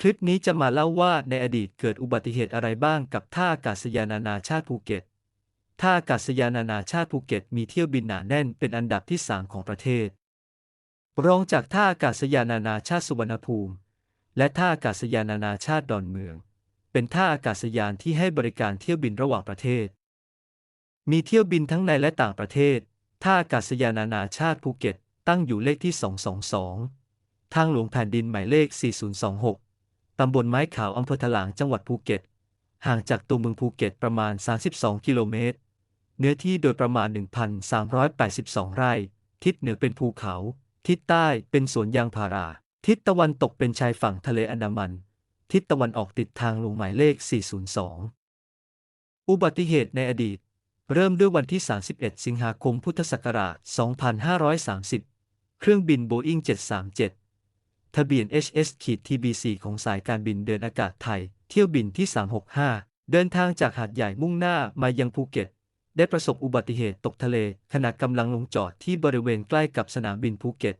คลิปนี้จะมาเล่าว่าในอดีตเกิดอุบัติเหตุอะไรบ้างกับท่าอากาศยานนานาชาติภูเก็ต ท่าอากาศยานนานาชาติภูเก็ตมีเที่ยวบินหนาแน่นเป็นอันดับที่ 3 ของประเทศ รองจากท่าอากาศยานนานาชาติสุวรรณภูมิ และท่าอากาศยานนานาชาติดอนเมือง เป็นท่าอากาศยานที่ให้บริการเที่ยวบินระหว่างประเทศ มีเที่ยวบินทั้งในและต่างประเทศ ท่าอากาศยานนานาชาติภูเก็ต ตั้งอยู่เลขที่ 222 ทางหลวงแผ่นดินหมายเลข 4026 ตำบลไม้ขาวอำเภอถลางจังหวัดภูเก็ต ห่างจากตัวเมืองภูเก็ตประมาณ 32 กิโลเมตร เนื้อที่โดยประมาณ 1,382 ไร่ ทิศเหนือเป็นภูเขา ทิศใต้เป็นสวนยางพารา ทิศตะวันตกเป็นชายฝั่งทะเลอันดามัน ทิศตะวันออกติดทางลงหมายเลข 402 อุบัติเหตุในอดีต เริ่มด้วยวันที่ 31 สิงหาคม พุทธศักราช 2530 เครื่องบินโบอิง737 ทะเบียน HS TBC ของสายการบินเดินอากาศไทย เที่ยวบินที่ 365 เดินทางจากหาดใหญ่มุ่งหน้ามายังภูเก็ต ได้ประสบอุบัติเหตุตกทะเล ขณะกำลังลงจอดที่บริเวณใกล้กับสนามบินภูเก็ต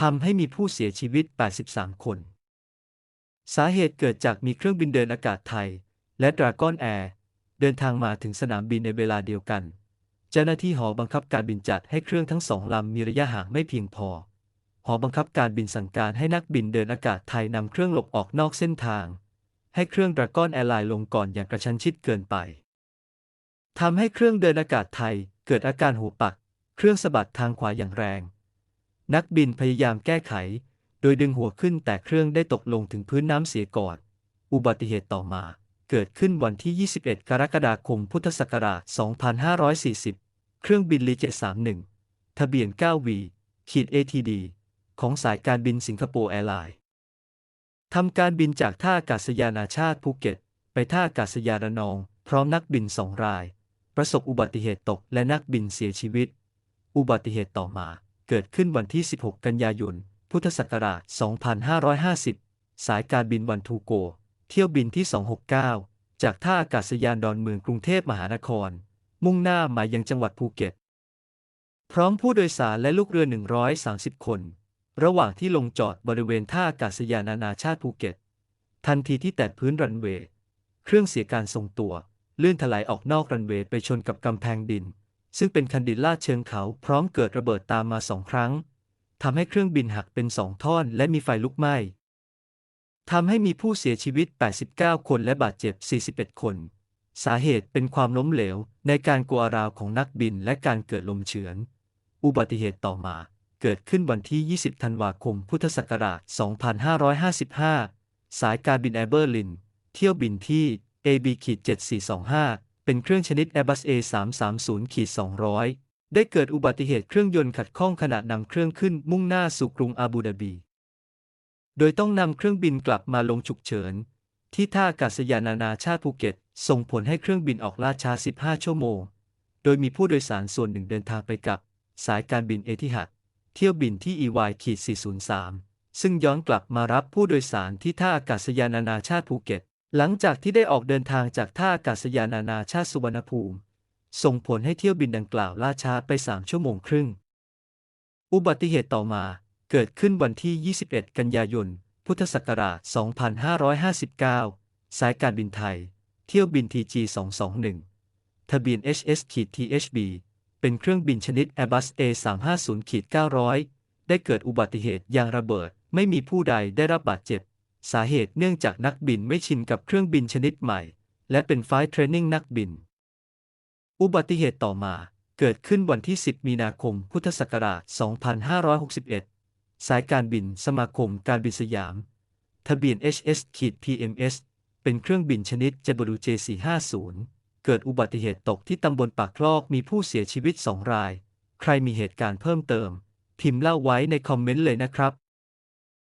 ทำให้มีผู้เสียชีวิต 83 คน สาเหตุเกิดจากมีเครื่องบินเดินอากาศไทย และดราก้อนแอร์เดินทางมาถึงสนามบินในเวลาเดียวกัน เจ้าหน้าที่หอบังคับการบินจัดให้เครื่องทั้งสองลำมีระยะห่างไม่เพียงพอ หอบังคับการบินสั่งการให้นักบินเดินอากาศไทยนำเครื่องหลบออกนอกเส้นทาง ให้เครื่องดราก้อนแอร์ไลน์ลงก่อนอย่างกระชั้นชิดเกินไปทำให้เครื่องเดินอากาศไทยเกิดอาการหัวปัก เครื่องสะบัดทางขวาอย่างแรง นักบินพยายามแก้ไข โดยดึงหัวขึ้นแต่เครื่องได้ตกลงถึงพื้นน้ำเสียก่อน อุบัติเหตุต่อมาเกิดขึ้นวันที่ 21 กรกฎาคม พุทธศักราช 2540 เครื่องบินลีเจ31 ทะเบียน 9V ขีด ATD ของสายการบินสิงคโปร์แอร์ไลน์ทำการบินจากท่าอากาศยานาชาติภูเก็ต ไปท่าอากาศยานระนอง พร้อมนักบินสองราย ประสบอุบัติเหตุตกและนักบินเสียชีวิต อุบัติเหตุต่อมาเกิดขึ้นวันที่ 16 กันยายน พุทธศักราช 2550 สายการบินวันทูโก เที่ยวบินที่ 269 จากท่าอากาศยานดอนเมืองกรุงเทพมหานคร มุ่งหน้ามายังจังหวัดภูเก็ต พร้อมผู้โดยสารและลูกเรือ 130 คน ระหว่างที่ลงจอดบริเวณท่าอากาศยานนานาชาติภูเก็ต ทันทีที่แตะพื้นรันเวย์เครื่องเสียการทรงตัวเลื่อนถลายออกนอกรันเวย์ไปชนกับกำแพงดิน ซึ่งเป็นคันดินลาดเชิงเขาพร้อมเกิดระเบิดตามมาสองครั้งทำให้เครื่องบินหักเป็นสองท่อนและมีไฟลุกไหม้ทำให้มีผู้เสียชีวิต 89 คนและบาดเจ็บ 41 คน สาเหตุเป็นความล้มเหลวในการกัวราวของนักบินและการเกิดลมเฉือน อุบัติเหตุต่อมา เกิดขึ้นวันที่ 20 ธันวาคม พุทธศักราช 2555 สายการบินแอร์เบอร์ลิน เที่ยวบินที่ AB 7425 เป็นเครื่องชนิด Airbus A330 200 ได้เกิดอุบัติเหตุเครื่องยนต์ขัดข้องขณะนำเครื่องขึ้นมุ่งหน้าสู่กรุงอาบูดาบี โดยต้องนำเครื่องบินกลับมาลงฉุกเฉิน ที่ท่าอากาศยานนานาชาติภูเก็ต ส่งผลให้เครื่องบินออกล่าช้า 15 ชั่วโมง โดยมีผู้โดยสารส่วนหนึ่งเดินทางไปกับ สายการบินเอทิฮัด เที่ยวบินที่ EY403 ซึ่งย้อนกลับมารับผู้โดยสารที่ท่าอากาศยานนานาชาติภูเก็ต หลังจากที่ได้ออกเดินทางจากท่าอากาศยานนานาชาติสุวรรณภูมิ ส่งผลให้เที่ยวบินดังกล่าวล่าช้าไป 3 ชั่วโมงครึ่ง อุบัติเหตุต่อมาเกิดขึ้นวันที่ 21 กันยายน พุทธศักราช 2559 สายการบินไทย เที่ยวบิน TG 221 ทะเบียน HS THB เป็นเครื่องบินชนิด Airbus A350 900 ได้เกิดอุบัติเหตุยางระเบิด ไม่มีผู้ใดได้รับบาดเจ็บ สาเหตุเนื่องจากนักบินไม่ชินกับเครื่องบินชนิดใหม่ และเป็นไฟล์เทรนนิ่งนักบิน อุบัติเหตุต่อมาเกิดขึ้นวันที่ 10 มีนาคม พุทธศักราช 2561 สายการบินสมาคมการบินสยาม ทะเบียน HS PMS เป็นเครื่องบินชนิด JW J450 เกิดอุบัติเหตุตกที่ตำบลปากคลอกมีผู้เสียชีวิตสองราย ใครมีเหตุการณ์เพิ่มเติม พิมพ์เล่าไว้ในคอมเมนต์เลยนะครับ